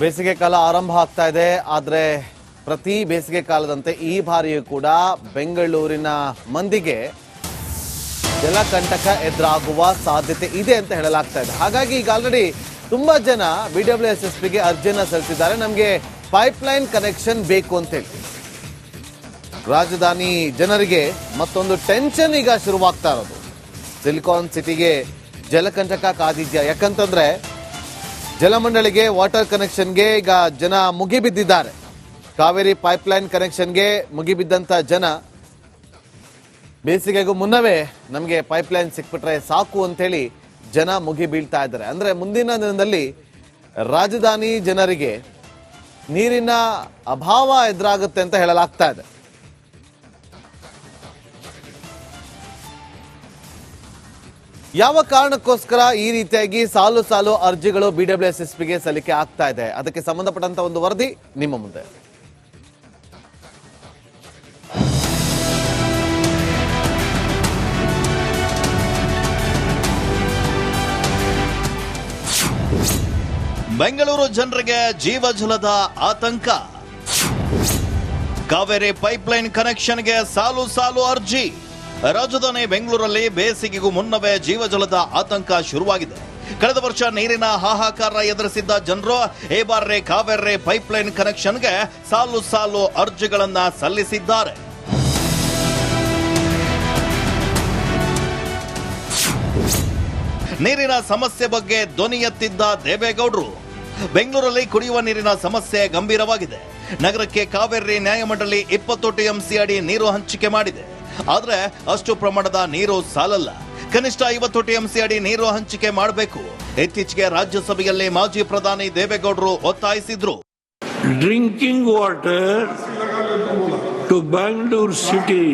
ಬೇಸಿಗೆ ಕಾಲ ಆರಂಭ ಆಗ್ತಾ ಇದೆ, ಆದರೆ ಪ್ರತಿ ಬೇಸಿಗೆ ಕಾಲದಂತೆ ಈ ಬಾರಿಯೂ ಕೂಡ ಬೆಂಗಳೂರಿನ ಮಂದಿಗೆ ಜಲಕಂಟಕ ಎದುರಾಗುವ ಸಾಧ್ಯತೆ ಇದೆ ಅಂತ ಹೇಳಲಾಗ್ತಾ ಇದೆ. ಹಾಗಾಗಿ ಈಗ ಆಲ್ರೆಡಿ ತುಂಬ ಜನ ಬಿ ಡಬ್ಲ್ಯೂ ಎಸ್ ಎಸ್ ಪಿಗೆ ಅರ್ಜಿಯನ್ನು ಸಲ್ಲಿಸಿದ್ದಾರೆ. ನಮಗೆ ಪೈಪ್ಲೈನ್ ಕನೆಕ್ಷನ್ ಬೇಕು ಅಂತ ಹೇಳಿ ರಾಜಧಾನಿ ಜನರಿಗೆ ಮತ್ತೊಂದು ಟೆನ್ಷನ್ ಈಗ ಶುರುವಾಗ್ತಾ ಇರೋದು. ಸಿಲಿಕಾನ್ ಸಿಟಿಗೆ ಜಲಕಂಟಕ ಕಾದಿದ್ಯಾ? ಯಾಕಂತಂದ್ರೆ ಜಲಮಂಡಳಿಗೆ ವಾಟರ್ ಕನೆಕ್ಷನ್ಗೆ ಈಗ ಜನ ಮುಗಿಬಿದ್ದಿದ್ದಾರೆ. ಕಾವೇರಿ ಪೈಪ್ಲೈನ್ ಕನೆಕ್ಷನ್ಗೆ ಮುಗಿಬಿದ್ದಂತ ಜನ ಬೇಸಿಗೆಗೂ ಮುನ್ನವೇ ನಮಗೆ ಪೈಪ್ಲೈನ್ ಸಿಕ್ಬಿಟ್ರೆ ಸಾಕು ಅಂತೇಳಿ ಜನ ಮುಗಿ ಬೀಳ್ತಾ ಇದ್ದಾರೆ. ಅಂದ್ರೆ ಮುಂದಿನ ದಿನದಲ್ಲಿ ರಾಜಧಾನಿ ಜನರಿಗೆ ನೀರಿನ ಅಭಾವ ಎದುರಾಗುತ್ತೆ ಅಂತ ಹೇಳಲಾಗ್ತಾ ಇದೆ. ಯಾವ ಕಾರಣಕ್ಕೋಸ್ಕರ ಈ ರೀತಿಯಾಗಿ ಸಾಲು ಸಾಲು ಅರ್ಜಿಗಳು ಬಿಡಬ್ಲ್ಯೂ ಎಸ್ ಎಸ್ ಪಿಗೆ ಸಲ್ಲಿಕೆ ಆಗ್ತಾ ಇದೆ? ಅದಕ್ಕೆ ಸಂಬಂಧಪಟ್ಟಂತ ಒಂದು ವರದಿ ನಿಮ್ಮ ಮುಂದೆ. ಬೆಂಗಳೂರು ಜನರಿಗೆ ಜೀವಜಲದ ಆತಂಕ. ಕಾವೇರಿ ಪೈಪ್ಲೈನ್ ಕನೆಕ್ಷನ್ಗೆ ಸಾಲು ಸಾಲು ಅರ್ಜಿ. ರಾಜಧಾನಿ ಬೆಂಗಳೂರಲ್ಲಿ ಬೇಸಿಗೆಗೂ ಮುನ್ನವೇ ಜೀವಜಲದ ಆತಂಕ ಶುರುವಾಗಿದೆ. ಕಳೆದ ವರ್ಷ ನೀರಿನ ಹಾಹಾಕಾರ ಎದುರಿಸಿದ್ದ ಜನರು ಈ ಬಾರಿ ಕಾವೇರಿ ಪೈಪ್ಲೈನ್ ಕನೆಕ್ಷನ್ಗೆ ಸಾಲು ಸಾಲು ಅರ್ಜಿಗಳನ್ನು ಸಲ್ಲಿಸಿದ್ದಾರೆ. ನೀರಿನ ಸಮಸ್ಯೆ ಬಗ್ಗೆ ಧ್ವನಿ ಎತ್ತಿದ್ದ ದೇವೇಗೌಡರು. ಬೆಂಗಳೂರಲ್ಲಿ ಕುಡಿಯುವ ನೀರಿನ ಸಮಸ್ಯೆ ಗಂಭೀರವಾಗಿದೆ. ನಗರಕ್ಕೆ ಕಾವೇರಿ ನ್ಯಾಯಮಂಡಳಿ ಇಪ್ಪತ್ತು ಟಿಎಂಸಿ ಅಡಿ ನೀರು ಹಂಚಿಕೆ ಮಾಡಿದೆ. ಆದ್ರೆ ಅಷ್ಟು ಪ್ರಮಾಣದ ನೀರು ಸಾಲಲ್ಲ. ಕನಿಷ್ಠ ಐವತ್ತು ಟಿಎಂಸಿ ಅಡಿ ನೀರು ಹಂಚಿಕೆ ಮಾಡಬೇಕು. ಇತ್ತೀಚೆಗೆ ರಾಜ್ಯಸಭೆಯಲ್ಲಿ ಮಾಜಿ ಪ್ರಧಾನಿ ದೇವೇಗೌಡರು ಒತ್ತಾಯಿಸಿದ್ರು. Drinking water drinking city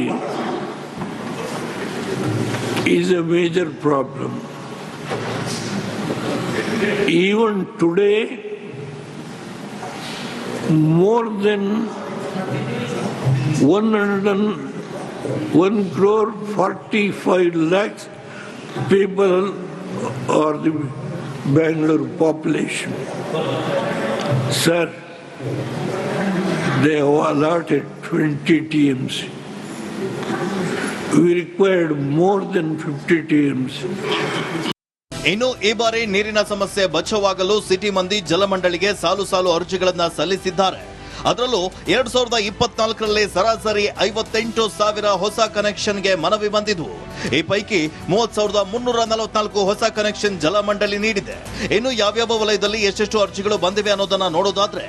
is Bangalore major problem even today more Even one than 101 crore 45 lakhs people or the Bangalore population. Sir, they have allotted 20 teams. We required more than 50 teams. ಇನ್ನು ಈ ಬಾರಿ ನೀರಿನ ಸಮಸ್ಯೆ ಬಚಾವಾಗಲು city ಮಂದಿ ಜಲಮಂಡಳಿಗೆ ಸಾಲು ಸಾಲು ಅರ್ಜಿಗಳನ್ನು ಸಲ್ಲಿಸಿದ್ದಾರೆ ಅದರಲ್ಲೂ ಎರಡ್ ಸಾವಿರದ ಇಪ್ಪತ್ನಾಲ್ಕರಲ್ಲಿ ಸರಾಸರಿ ಐವತ್ತೆಂಟು ಸಾವಿರ ಹೊಸ ಕನೆಕ್ಷನ್ಗೆ ಮನವಿ ಬಂದಿದ್ವು. ಈ ಪೈಕಿ ಮೂವತ್ ಸಾವಿರದ ಮುನ್ನೂರ ನಲವತ್ನಾಲ್ಕು ಹೊಸ ಕನೆಕ್ಷನ್ ಜಲಮಂಡಳಿ ನೀಡಿದೆ. ಇನ್ನು ಯಾವ್ಯಾವ ವಲಯದಲ್ಲಿ ಎಷ್ಟೆಷ್ಟು ಅರ್ಜಿಗಳು ಬಂದಿವೆ ಅನ್ನೋದನ್ನ ನೋಡೋದಾದ್ರೆ,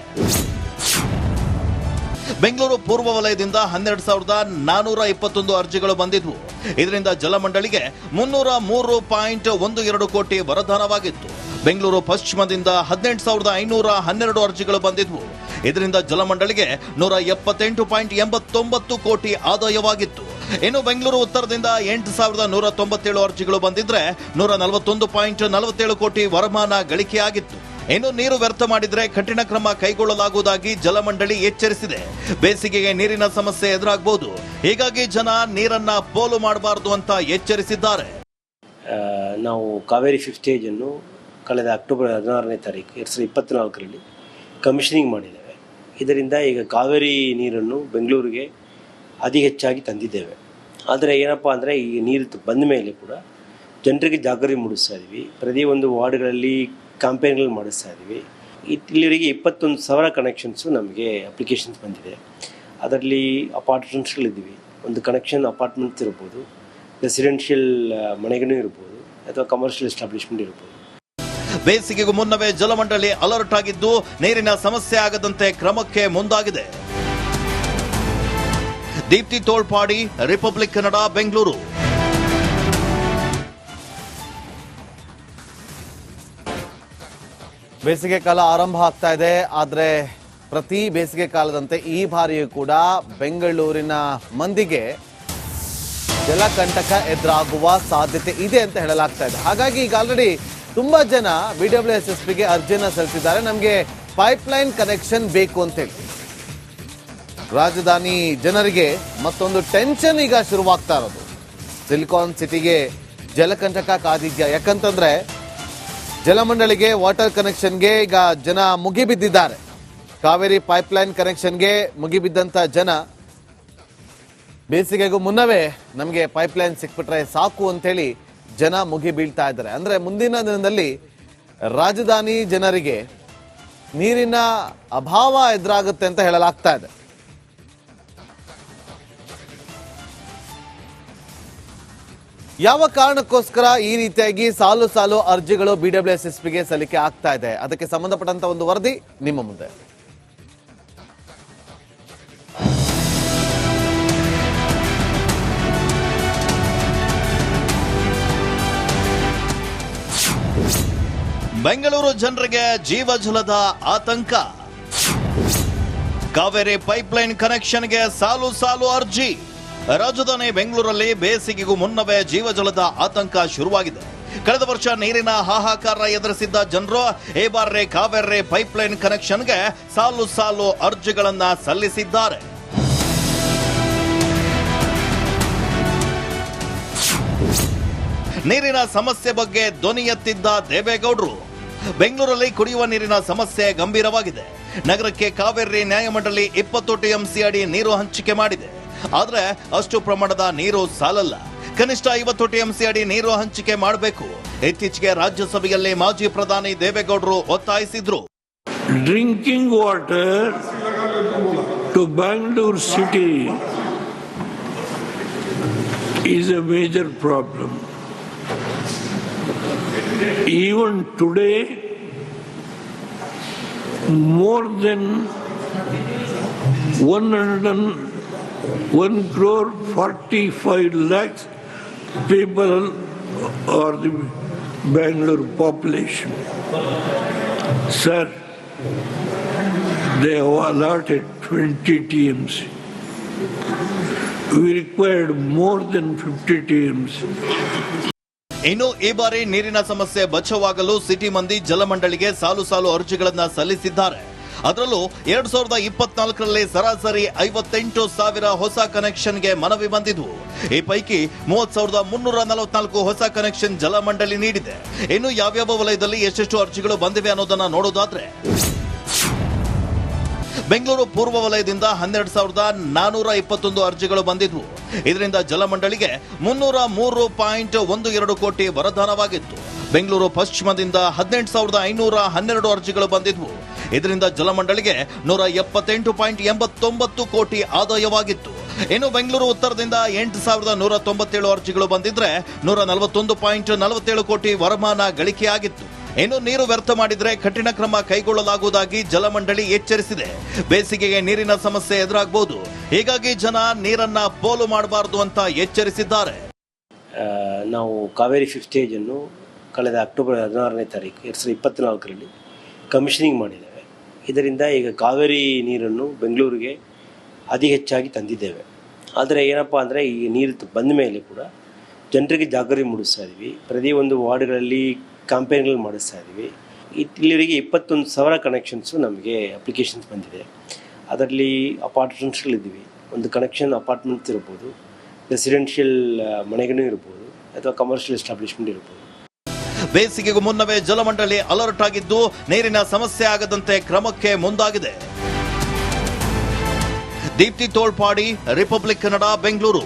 ಬೆಂಗಳೂರು ಪೂರ್ವ ವಲಯದಿಂದ ಹನ್ನೆರಡು ಸಾವಿರದ ನಾನೂರ ಇಪ್ಪತ್ತೊಂದು ಅರ್ಜಿಗಳು ಬಂದಿದ್ವು. ಇದರಿಂದ ಜಲಮಂಡಳಿಗೆ ಮುನ್ನೂರ ಮೂರು ಪಾಯಿಂಟ್ ಒಂದು ಎರಡು ಕೋಟಿ ವರದಾನವಾಗಿತ್ತು. ಬೆಂಗಳೂರು ಪಶ್ಚಿಮದಿಂದ ಹದಿನೆಂಟು ಸಾವಿರದ ಐನೂರ ಹನ್ನೆರಡು ಅರ್ಜಿಗಳು ಬಂದಿದ್ವು. ಇದರಿಂದ ಜಲಮಂಡಳಿಗೆ ನೂರ ಎಪ್ಪತ್ತೆಂಟು ಪಾಯಿಂಟ್ ಎಂಬತ್ತೊಂಬತ್ತು ಕೋಟಿ ಆದಾಯವಾಗಿತ್ತು. ಇನ್ನು ಬೆಂಗಳೂರು ಉತ್ತರದಿಂದ ಎಂಟು ಸಾವಿರದ ನೂರ ತೊಂಬತ್ತೇಳು ಅರ್ಜಿಗಳು ಬಂದಿದ್ರೆ ನೂರ ನಲವತ್ತೊಂದು ಪಾಯಿಂಟ್ ನಲವತ್ತೇಳು ಕೋಟಿ ವರಮಾನ ಗಳಿಕೆಯಾಗಿತ್ತು ಇನ್ನು ನೀರು ವ್ಯರ್ಥ ಮಾಡಿದರೆ ಕಠಿಣ ಕ್ರಮ ಕೈಗೊಳ್ಳಲಾಗುವುದಾಗಿ ಜಲಮಂಡಳಿ ಎಚ್ಚರಿಸಿದೆ. ಬೇಸಿಗೆಗೆ ನೀರಿನ ಸಮಸ್ಯೆ ಎದುರಾಗಬಹುದು ಹೀಗಾಗಿ ಜನ ನೀರನ್ನ ಪೋಲು ಮಾಡಬಾರದು ಅಂತ ಎಚ್ಚರಿಸಿದ್ದಾರೆ. ನಾವು ಕಾವೇರಿ ಫಿಫ್ತ್ ಕಳೆದ ಅಕ್ಟೋಬರ್ ಹದಿನಾರನೇ ತಾರೀಕು, ಎರಡು ಸಾವಿರದ ಇಪ್ಪತ್ತ್ನಾಲ್ಕರಲ್ಲಿ ಕಮಿಷನಿಂಗ್ ಮಾಡಿದ್ದೇವೆ. ಇದರಿಂದ ಈಗ ಕಾವೇರಿ ನೀರನ್ನು ಬೆಂಗಳೂರಿಗೆ ಅತಿ ಹೆಚ್ಚಾಗಿ ತಂದಿದ್ದೇವೆ. ಆದರೆ ಏನಪ್ಪ ಅಂದರೆ ಈ ನೀರು ಬಂದ ಮೇಲೆ ಕೂಡ ಜನರಿಗೆ ಜಾಗೃತಿ ಮೂಡಿಸ್ತಾ ಇದ್ವಿ. ಪ್ರತಿಯೊಂದು ವಾರ್ಡ್ಗಳಲ್ಲಿ ಕ್ಯಾಂಪೇನ್ಗಳು ಮಾಡಿಸ್ತಾ ಇತ್- ಇಲ್ಲಿವರೆಗೆ ಇಪ್ಪತ್ತೊಂದು ಸಾವಿರ ಕನೆಕ್ಷನ್ಸು ನಮಗೆ ಅಪ್ಲಿಕೇಶನ್ಸ್ ಬಂದಿದೆ. ಅದರಲ್ಲಿ ಅಪಾರ್ಟ್ಮೆಂಟ್ಸ್ಗಳಿದ್ದೀವಿ ಒಂದು ಕನೆಕ್ಷನ್ ಅಪಾರ್ಟ್ಮೆಂಟ್ಸ್ ಇರ್ಬೋದು ರೆಸಿಡೆನ್ಷಿಯಲ್ ಮನೆಗಳೂ ಇರ್ಬೋದು, ಅಥವಾ ಕಮರ್ಷಿಯಲ್ ಎಸ್ಟಾಬ್ಲಿಷ್ಮೆಂಟ್ ಇರ್ಬೋದು. ಬೇಸಿಗೆಗೂ ಮುನ್ನವೇ ಜಲಮಂಡಳಿ ಅಲರ್ಟ್ ಆಗಿದ್ದು ನೀರಿನ ಸಮಸ್ಯೆ ಆಗದಂತೆ ಕ್ರಮಕ್ಕೆ ಮುಂದಾಗಿದೆ. ದೀಪ್ತಿ ತೋಳ್ಪಾಡಿ, ರಿಪಬ್ಲಿಕ್ ಕನ್ನಡ, ಬೆಂಗಳೂರು. ಬೇಸಿಗೆ ಕಾಲ ಆರಂಭ ಆಗ್ತಾ ಇದೆ, ಆದರೆ ಪ್ರತಿ ಬೇಸಿಗೆ ಕಾಲದಂತೆ ಈ ಬಾರಿಯೂ ಕೂಡ ಬೆಂಗಳೂರಿನ ಮಂದಿಗೆ ಜಲಕಂಟಕ ಎದುರಾಗುವ ಸಾಧ್ಯತೆ ಇದೆ ಅಂತ ಹೇಳಲಾಗ್ತಾ ಇದೆ. ಹಾಗಾಗಿ ಈಗ ಆಲ್ರೆಡಿ ತುಂಬಾ ಜನ ಬಿ ಡಬ್ಲ್ಯೂ ಎಸ್ ಎಸ್ ಪಿಗೆ ಅರ್ಜಿಯನ್ನ ಸಲ್ಲಿಸಿದ್ದಾರೆ. ನಮಗೆ ಪೈಪ್ಲೈನ್ ಕನೆಕ್ಷನ್ ಬೇಕು ಅಂತೇಳಿ ರಾಜಧಾನಿ ಜನರಿಗೆ ಮತ್ತೊಂದು ಟೆನ್ಷನ್ ಈಗ ಶುರುವಾಗ್ತಾ ಇರೋದು. ಸಿಲಿಕಾನ್ ಸಿಟಿಗೆ ಜಲಕಂಟಕ ಕಾದಿದ್ಯಾ? ಯಾಕಂತಂದ್ರೆ ಜಲಮಂಡಳಿಗೆ ವಾಟರ್ ಕನೆಕ್ಷನ್ಗೆ ಈಗ ಜನ ಮುಗಿಬಿದ್ದಿದ್ದಾರೆ. ಕಾವೇರಿ ಪೈಪ್ಲೈನ್ ಕನೆಕ್ಷನ್ಗೆ ಮುಗಿಬಿದ್ದಂತ ಜನ ಬೇಸಿಗೆಗೂ ಮುನ್ನವೇ ನಮಗೆ ಪೈಪ್ಲೈನ್ ಸಿಕ್ಬಿಟ್ರೆ ಸಾಕು ಅಂತೇಳಿ ಜನ ಮುಗಿ ಬೀಳ್ತಾ ಇದ್ದಾರೆ. ಅಂದ್ರೆ ಮುಂದಿನ ದಿನದಲ್ಲಿ ರಾಜಧಾನಿ ಜನರಿಗೆ ನೀರಿನ ಅಭಾವ ಎದುರಾಗುತ್ತೆ ಅಂತ ಹೇಳಲಾಗ್ತಾ ಇದೆ. ಯಾವ ಕಾರಣಕ್ಕೋಸ್ಕರ ಈ ರೀತಿಯಾಗಿ ಸಾಲು ಸಾಲು ಅರ್ಜಿಗಳು ಬಿಡಬ್ಲ್ಯೂಎಸ್ಎಸ್ಪಿಗೆ ಸಲ್ಲಿಕೆ ಆಗ್ತಾ ಇದೆ? ಅದಕ್ಕೆ ಸಂಬಂಧಪಟ್ಟಂತ ಒಂದು ವರದಿ ನಿಮ್ಮ ಮುಂದೆ. ಬೆಂಗಳೂರು ಜನರಿಗೆ ಜೀವಜಲದ ಆತಂಕ. ಕಾವೇರಿ ಪೈಪ್ಲೈನ್ ಕನೆಕ್ಷನ್ಗೆ ಸಾಲು ಸಾಲು ಅರ್ಜಿ. ರಾಜಧಾನಿ ಬೆಂಗಳೂರಲ್ಲಿ ಬೇಸಿಗೆಗೂ ಮುನ್ನವೇ ಜೀವಜಲದ ಆತಂಕ ಶುರುವಾಗಿದೆ. ಕಳೆದ ವರ್ಷ ನೀರಿನ ಹಾಹಾಕಾರ ಎದುರಿಸಿದ್ದ ಜನರು ಈ ಬಾರಿ ಕಾವೇರಿ ಪೈಪ್ಲೈನ್ ಕನೆಕ್ಷನ್ಗೆ ಸಾಲು ಸಾಲು ಅರ್ಜಿಗಳನ್ನ ಸಲ್ಲಿಸಿದ್ದಾರೆ. ನೀರಿನ ಸಮಸ್ಯೆ ಬಗ್ಗೆ ಧ್ವನಿ ಎತ್ತಿದ್ದ ದೇವೇಗೌಡರು. ಬೆಂಗಳೂರಲ್ಲಿ ಕುಡಿಯುವ ನೀರಿನ ಸಮಸ್ಯೆ ಗಂಭೀರವಾಗಿದೆ. ನಗರಕ್ಕೆ ಕಾವೇರಿ ನ್ಯಾಯಮಂಡಳಿ ಇಪ್ಪತ್ತು ಟಿಎಂಸಿ ಅಡಿ ನೀರು ಹಂಚಿಕೆ ಮಾಡಿದೆ. ಆದರೆ ಅಷ್ಟು ಪ್ರಮಾಣದ ನೀರು ಸಾಲಲ್ಲ. ಕನಿಷ್ಠ ಐವತ್ತು ಟಿಎಂಸಿ ಅಡಿ ನೀರು ಹಂಚಿಕೆ ಮಾಡಬೇಕು. ಇತ್ತೀಚೆಗೆ ರಾಜ್ಯಸಭೆಯಲ್ಲಿ ಮಾಜಿ ಪ್ರಧಾನಿ ದೇವೇಗೌಡರು ಒತ್ತಾಯಿಸಿದ್ರು. Drinking water to Bangalore city is a major problem. Even today, more than 101 crore 45 lakhs people are the Bangalore population. Sir, they have allotted 20 teams. We required more than 50 TMC. ಇನ್ನು ಈ ಬಾರಿ ನೀರಿನ ಸಮಸ್ಯೆ ಬಚ್ಚವಾಗಲು ಸಿಟಿ ಮಂದಿ ಜಲಮಂಡಳಿಗೆ ಸಾಲು ಸಾಲು ಅರ್ಜಿಗಳನ್ನು ಸಲ್ಲಿಸಿದ್ದಾರೆ. ಅದರಲ್ಲೂ ಎರಡ್ ಸಾವಿರದ ಇಪ್ಪತ್ನಾಲ್ಕರಲ್ಲಿ ಸರಾಸರಿ ಐವತ್ತೆಂಟು ಸಾವಿರ ಹೊಸ ಕನೆಕ್ಷನ್ಗೆ ಮನವಿ ಬಂದಿದ್ವು. ಈ ಪೈಕಿ ಮೂವತ್ ಸಾವಿರದ ಮುನ್ನೂರ ನಲವತ್ನಾಲ್ಕು ಹೊಸ ಕನೆಕ್ಷನ್ ಜಲಮಂಡಳಿ ನೀಡಿದೆ. ಇನ್ನು ಯಾವ್ಯಾವ ವಲಯದಲ್ಲಿ ಎಷ್ಟೆಷ್ಟು ಅರ್ಜಿಗಳು ಬಂದಿವೆ ಅನ್ನೋದನ್ನ ನೋಡೋದಾದ್ರೆ. ಬೆಂಗಳೂರು ಪೂರ್ವ ವಲಯದಿಂದ ಹನ್ನೆರಡು ಸಾವಿರದ ನಾನೂರ ಇಪ್ಪತ್ತೊಂದು ಅರ್ಜಿಗಳು ಬಂದಿದ್ವು. ಇದರಿಂದ ಜಲಮಂಡಳಿಗೆ ಮುನ್ನೂರ ಮೂರು ಪಾಯಿಂಟ್ ಒಂದು ಎರಡು ಕೋಟಿ ವರದಾನವಾಗಿತ್ತು. ಬೆಂಗಳೂರು ಪಶ್ಚಿಮದಿಂದ ಹದಿನೆಂಟು ಸಾವಿರದ ಐನೂರ ಹನ್ನೆರಡು ಅರ್ಜಿಗಳು ಬಂದಿದ್ವು. ಇದರಿಂದ ಜಲಮಂಡಳಿಗೆ ನೂರ ಎಪ್ಪತ್ತೆಂಟು ಪಾಯಿಂಟ್ ಎಂಬತ್ತೊಂಬತ್ತು ಕೋಟಿ ಆದಾಯವಾಗಿತ್ತು. ಇನ್ನು ಬೆಂಗಳೂರು ಉತ್ತರದಿಂದ ಎಂಟು ಸಾವಿರದ ನೂರ ತೊಂಬತ್ತೇಳು ಅರ್ಜಿಗಳು ಬಂದಿದ್ರೆ ನೂರ ನಲವತ್ತೊಂದು ಪಾಯಿಂಟ್ ನಲವತ್ತೇಳು ಕೋಟಿ ವರಮಾನ ಗಳಿಕೆಯಾಗಿತ್ತು. ಇನ್ನು ನೀರು ವ್ಯರ್ಥ ಮಾಡಿದರೆ ಕಠಿಣ ಕ್ರಮ ಕೈಗೊಳ್ಳಲಾಗುವುದಾಗಿ ಜಲಮಂಡಳಿ ಎಚ್ಚರಿಸಿದೆ. ಬೇಸಿಗೆಗೆ ನೀರಿನ ಸಮಸ್ಯೆ ಎದುರಾಗಬಹುದು ಹೀಗಾಗಿ ಜನ ನೀರನ್ನ ಪೋಲು ಮಾಡಬಾರದು ಅಂತ ಎಚ್ಚರಿಸಿದ್ದಾರೆ. ನಾವು ಕಾವೇರಿ ಫಿಫ್ತ್ ಸ್ಟೇಜನ್ನು ಕಳೆದ ಅಕ್ಟೋಬರ್ ಹದಿನಾರನೇ ತಾರೀಕು ಎರಡು ಸಾವಿರದ ಇಪ್ಪತ್ತ್ನಾಲ್ಕರಲ್ಲಿ ಕಮಿಷನಿಂಗ್ ಮಾಡಿದ್ದೇವೆ. ಇದರಿಂದ ಈಗ ಕಾವೇರಿ ನೀರನ್ನು ಬೆಂಗಳೂರಿಗೆ ಅತಿ ಹೆಚ್ಚಾಗಿ ತಂದಿದ್ದೇವೆ. ಆದರೆ ಏನಪ್ಪ ಅಂದರೆ ಈ ನೀರು ಬಂದ ಮೇಲೆ ಕೂಡ ಜನರಿಗೆ ಜಾಗೃತಿ ಮೂಡಿಸ್ತಾ ಇದ್ವಿ ಪ್ರತಿಯೊಂದು ವಾರ್ಡ್ಗಳಲ್ಲಿ ಕ್ಯಾಂಪೇನ್ಗಳು ಮಾಡಿಸ್ತಾ ಇದ್ದೀವಿ. ಇಲ್ಲಿವರೆಗೆ ಇಪ್ಪತ್ತೊಂದು ಸಾವಿರ ಕನೆಕ್ಷನ್ಸು ನಮಗೆ ಅಪ್ಲಿಕೇಶನ್ಸ್ ಬಂದಿದೆ. ಅದರಲ್ಲಿ ಅಪಾರ್ಟ್ಮೆಂಟ್ಸ್ಗಳಿದ್ದೀವಿ ಒಂದು ಕನೆಕ್ಷನ್ ಅಪಾರ್ಟ್ಮೆಂಟ್ಸ್ ಇರ್ಬೋದು ರೆಸಿಡೆನ್ಷಿಯಲ್ ಮನೆಗಳು ಇರ್ಬೋದು, ಅಥವಾ ಕಮರ್ಷಿಯಲ್ ಎಸ್ಟಾಬ್ಲಿಷ್ಮೆಂಟ್ ಇರ್ಬೋದು. ಬೇಸಿಗೆಗೂ ಮುನ್ನವೇ ಜಲಮಂಡಳಿ ಅಲರ್ಟ್ ಆಗಿದ್ದು, ನೀರಿನ ಸಮಸ್ಯೆ ಆಗದಂತೆ ಕ್ರಮಕ್ಕೆ ಮುಂದಾಗಿದೆ. ದೀಪ್ತಿ ತೋಳ್ಪಾಡಿ ರಿಪಬ್ಲಿಕ್ ಕನ್ನಡ ಬೆಂಗಳೂರು